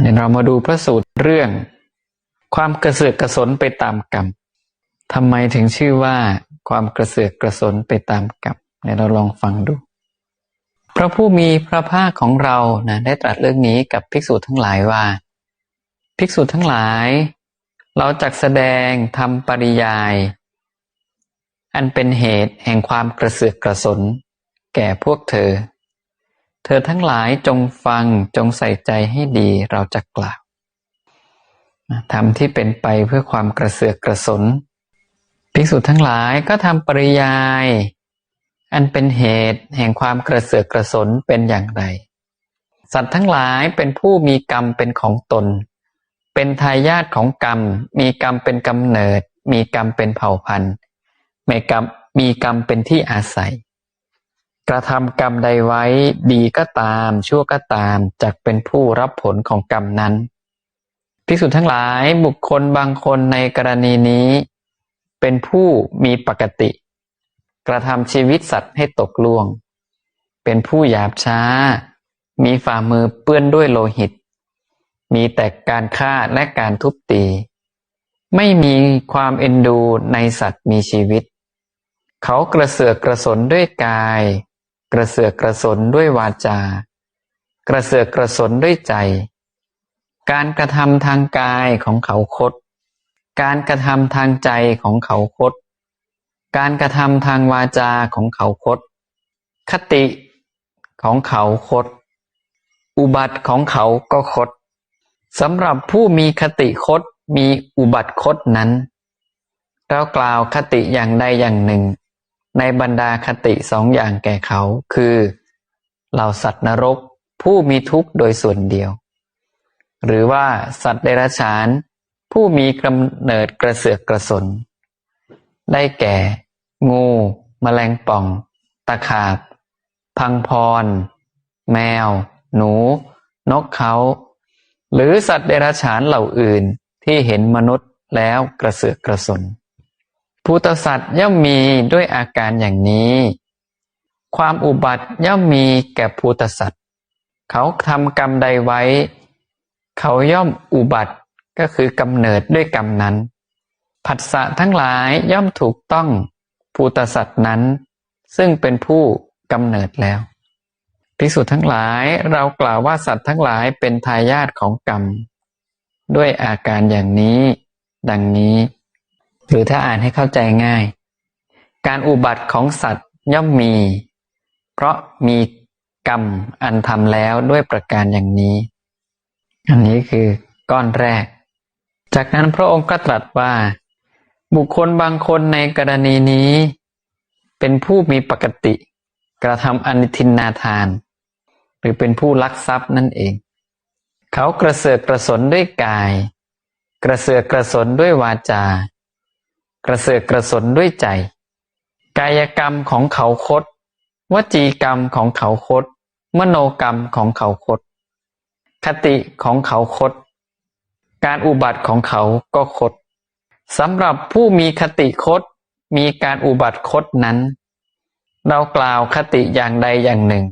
เดี๋ยวเรามาดูพระสูตรเรื่อง ความกระเสือกกระสนไปตามกรรมทำไมถึงชื่อว่าความกระเสือกกระสนไปตามกรรมเดี๋ยวเราลองฟังดู พระผู้มีพระภาคของเรานะได้ตรัสเรื่องนี้กับภิกษุทั้งหลายว่า ภิกษุทั้งหลาย เราจักแสดงทำปริยาย อันเป็นเหตุแห่งความกระเสือกกระสน แก่พวกเธอ เธอทั้งหลายจงฟังจงใส่ใจให้ดีเราจะกล่าวทำที่เป็นไปเพื่อความกระเสือกกระสน ภิกษุทั้งหลายก็ทำปริยาย อันเป็นเหตุแห่งความกระเสือกกระสนเป็นอย่างไร สัตว์ทั้งหลายเป็นผู้มีกรรมเป็นของตน เป็นทายาทของกรรม มีกรรมเป็นกำเนิด มีกรรมเป็นเผ่าพันธุ์มีกรรมมีกรรมเป็นที่อาศัย กระทำกรรมใดไว้ ดีก็ตาม ชั่วก็ตาม จักเป็นผู้รับผลของกรรมนั้นภิกษุทั้งหลายบุคคลบางคนในกรณีนี้ เป็นผู้มีปกติ กระทำชีวิตสัตว์ให้ตกล่วง เป็นผู้หยาบช้า มีฝ่ามือเปื้อนด้วยโลหิต มีแต่การฆ่าและการทุบตี ไม่มีความเอ็นดูในสัตว์มีชีวิต เขากระเสือกกระสนด้วยกาย กระเสือกกระสนด้วยวาจา กระเสือกกระสนด้วยใจ การกระทำทางกายของเขาคด การกระทำทางใจของเขาคด การกระทำทางวาจาของเขาคด คติของเขาคด อุบัติของเขาก็คดสำหรับผู้มีคติคดมีอุบัติคดนั้นเรากล่าวคติอย่างใดอย่างหนึ่ง ในบรรดาคติสองอย่างแก่เขา คือเหล่าสัตว์นรกผู้มีทุกข์โดยส่วนเดียว หรือว่าสัตว์เดรัจฉาน ผู้มีกำเนิดกระเสือกกระสน ได้แก่ งูแมลงป่อง ตะขาบ พังพร แมว หนู นกเขา หรือสัตว์เดรัจฉานเหล่าอื่นที่เห็นมนุษย์แล้วกระเสือกกระสน ภูตสัตว์ย่อมมีด้วยอาการอย่างนี้ ความอุบัติย่อมมีแก่ภูตสัตว์ เขาทำกรรมใดไว้ เขาย่อมอุบัติก็คือกำเนิดด้วยกรรมนั้น ผัสสะทั้งหลายย่อมถูกต้องภูตสัตว์นั้น ซึ่งเป็นผู้กำเนิดแล้วภิกษุทั้งหลายเรากล่าวว่าสัตว์ทั้งหลายเป็นทายาทของกรรม ด้วยอาการอย่างนี้ ดังนี้ หรือถ้าอ่านให้เข้าใจง่าย การอุบัติของสัตว์ย่อมมี เพราะมีกรรมอันทำแล้วด้วยประการอย่างนี้ อันนี้คือก้อนแรก จากนั้นพระองค์ก็ตรัสว่า บุคคลบางคนในกรณีนี้ เป็นผู้มีปกติ กระทำอนิทินนาทาน หรือเป็นผู้ลักทรัพย์นั่นเอง เขากระเสือกกระสนด้วยกาย กระเสือกกระสนด้วยวาจา กระเสือกกระสนด้วยใจ กายกรรมของเขาคดวจีกรรมของเขาคดมโนกรรมของเขาคดคติของเขาคดการอุบัติของเขาก็คดสำหรับผู้มีคติคดมีการอุบัติคดนั้น เรากล่าวคติอย่างใดอย่างหนึ่ง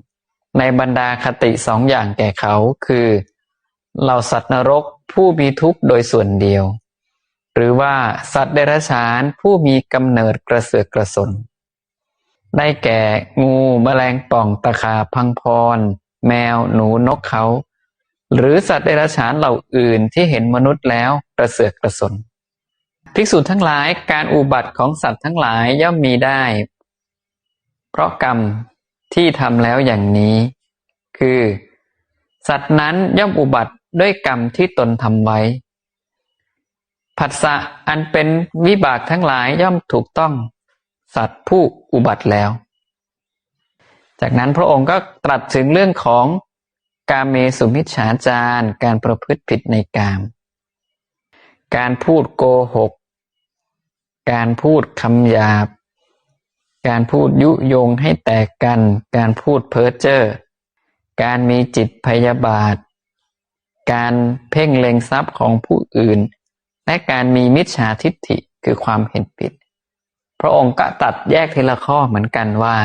ในบรรดาคติสองอย่างแก่เขาคือเหล่าสัตว์นรกผู้มีทุกข์โดยส่วนเดียว หรือว่าสัตว์เดรัจฉานผู้มีกำเนิดกระเสือกกระสน ได้แก่งูแมลงป่องตะขาพังพร แมวหนูนกเขา หรือสัตว์เดรัจฉานเหล่าอื่นที่เห็นมนุษย์แล้วกระเสือกกระสน ภิกษุทั้งหลายการอุบัติของสัตว์ทั้งหลายย่อมมีได้ เพราะกรรมที่ทำแล้วอย่างนี้ คือ สัตว์นั้นย่อมอุบัติด้วยกรรมที่ตนทำไว้ ผัสสะอันเป็นวิบากทั้งหลายย่อมถูกต้อง สัตว์ผู้อุบัติแล้ว จากนั้นพระองค์ก็ตรัสถึงเรื่องของกาเมสุมิชฌาจารการประพฤติผิดในกาม การพูดโกหก การพูดคำหยาบ การพูดยุยงให้แตกกัน การพูดเพ้อเจ้อ การมีจิตพยาบาท การเพ่งเล็งทรัพย์ของผู้อื่น และการมีมิจฉาทิฏฐิคือความเห็นผิด พระองค์ก็ตัดแยกทีละข้อเหมือนกันว่า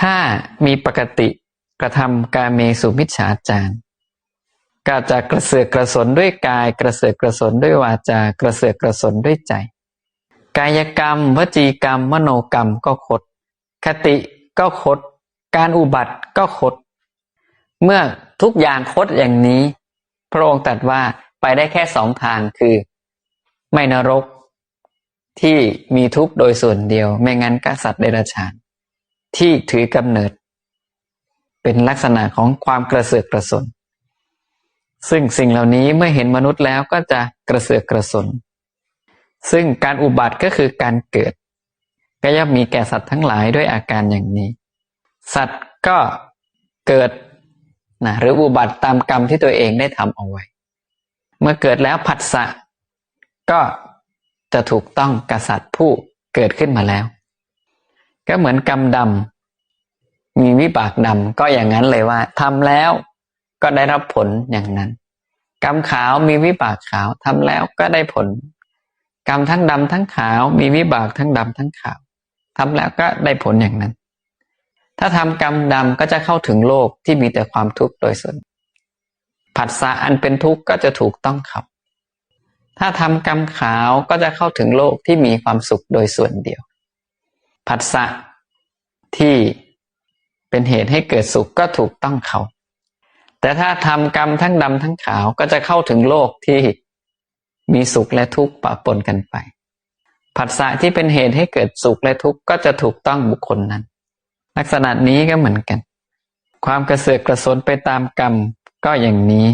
ถ้ามีปกติกระทำการเมสุมิจฉาจารก็จะกระเสือกกระสนด้วยกาย กระเสือกกระสนด้วยวาจา กระเสือกกระสนด้วยใจ กายกรรม วจีกรรม มโนกรรมก็คด คติก็คด การอุบัติก็คด เมื่อทุกอย่างคดอย่างนี้ พระองค์ตรัสว่า ไปได้แค่สองทางคือ ไม่นรกที่มีทุกข์โดยส่วนเดียว ไม่งั้นก็สัตว์เดรัจฉาน ที่ถือกำเนิด เป็นลักษณะของความกระเสือกกระสน ซึ่งสิ่งเหล่านี้เมื่อเห็นมนุษย์แล้วก็จะกระเสือกกระสน ซึ่งการอุบัติก็คือการเกิด ก็ย่อมมีแก่สัตว์ทั้งหลายด้วยอาการอย่างนี้ สัตว์ก็เกิดนะหรืออุบัติตามกรรมที่ตัวเองได้ทำเอาไว้ เมื่อเกิดแล้วผัสสะก็จะถูกต้องกษัตริย์ผู้เกิดขึ้นมาแล้ว ก็เหมือนกรรมดำมีวิบากดำก็อย่างนั้นเลยว่าทำแล้วก็ได้รับผลอย่างนั้น กรรมขาวมีวิบากขาวทำแล้วก็ได้ผล กรรมทั้งดำทั้งขาวมีวิบากทั้งดำทั้งขาวทำแล้วก็ได้ผลอย่างนั้น ถ้าทำกรรมดำก็จะเข้าถึงโลกที่มีแต่ความทุกข์โดยส่วน ผัสสะอันเป็นทุกข์ก็จะถูกต้องขับ ถ้าทำกรรมขาวก็จะเข้าถึงโลกที่มีความสุขโดยส่วนเดียว ผัสสะที่เป็นเหตุให้เกิดสุขก็ถูกต้องเขา แต่ถ้าทำกรรมทั้งดำทั้งขาวก็จะเข้าถึงโลกที่มีสุขและทุกข์ปะปนกันไป ผัสสะที่เป็นเหตุให้เกิดสุขและทุกข์ก็จะถูกต้องบุคคลนั้น ลักษณะนี้ก็เหมือนกัน ความกระเสือกกระสนไปตามกรรม ก็อย่างนี้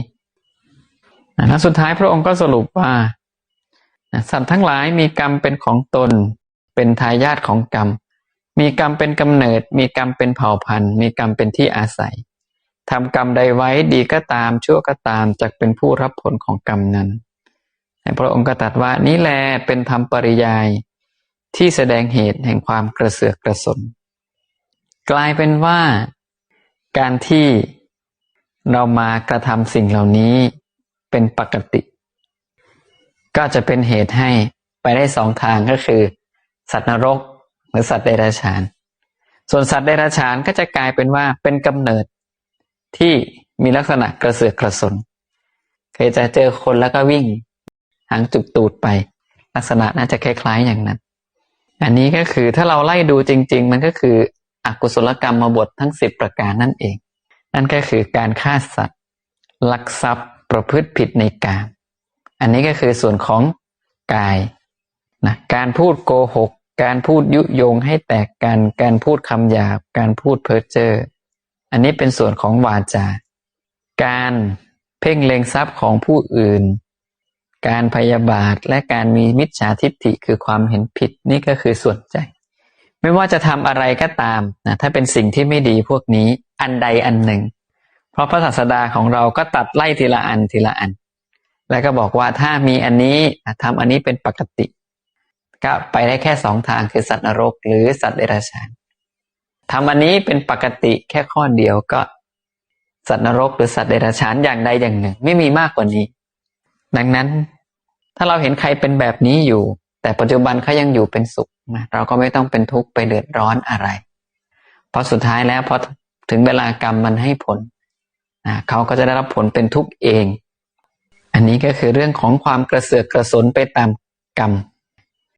แล้วสุดท้ายพระองค์ก็สรุปว่าสัตว์ทั้งหลายมีกรรมเป็นของตน เป็นทายาทของกรรม มีกรรมเป็นกำเนิด มีกรรมเป็นเผ่าพันธุ์ มีกรรมเป็นที่อาศัยทำกรรมใดไว้ดีก็ตามชั่วก็ตามจะเป็นผู้รับผลของกรรมนั้นพระองค์ก็ตรัสว่านี้แลเป็นธรรมปริยาย ที่แสดงเหตุแห่งความกระเสือกกระสน กลายเป็นว่า การที่ เรามากระทำสิ่งเหล่านี้เป็นปกติ ก็จะเป็นเหตุให้ไปได้สองทางก็คือ สัตว์นรกหรือสัตว์เดรัจฉาน ส่วนสัตว์เดรัจฉานก็จะกลายเป็นว่าเป็นกำเนิดที่มีลักษณะกระเสือกกระสนเคยจะเจอคนแล้วก็วิ่ง หางจุกตูดไป ลักษณะน่าจะคล้ายๆอย่างนั้น อันนี้ก็คือถ้าเราไล่ดูจริง ๆ มันก็คืออกุศลกรรมมาบททั้งสิบประการนั่นเอง นั่นก็คือการฆ่าสัตว์ ลักทรัพย์ประพฤติผิดในกามอันนี้ก็คือส่วนของกายนะการพูดโกหก การพูดยุยงให้แตกกัน การพูดคำหยาบ การพูดเพ้อเจ้ออันนี้เป็นส่วนของวาจา การเพ่งเล็งทรัพย์ของผู้อื่น การพยาบาทและการมีมิจฉาทิฏฐิคือความเห็นผิดนี่ก็คือส่วนใจ ไม่ว่าจะทำอะไรก็ตามนะถ้าเป็นสิ่งที่ไม่ดีพวกนี้อันใดอันหนึ่ง เพราะพระศาสดาของเราก็ตัดไล่ทีละอันทีละอัน แล้วก็บอกว่าถ้ามีอันนี้ทำอันนี้เป็นปกติ ก็ไปได้แค่สองทางคือสัตว์นรก หรือสัตว์เดรัจฉานทำอันนี้เป็นปกติแค่ข้อเดียวก็สัตว์นรกหรือสัตว์เดรัจฉานอย่างใดอย่างหนึ่ง ไม่มีมากกว่านี้ ดังนั้นถ้าเราเห็นใครเป็นแบบนี้อยู่ แต่ปัจจุบันเขายังอยู่เป็นสุขนะเราก็ไม่ต้องเป็นทุกข์ไปเดือดร้อนอะไร เพราะสุดท้ายแล้วพอถึงเวลากรรมมันให้ผลนะเขาก็จะได้รับผลเป็นทุกข์เอง อันนี้ก็คือเรื่องของความกระเสือกกระสนไปตามกรรม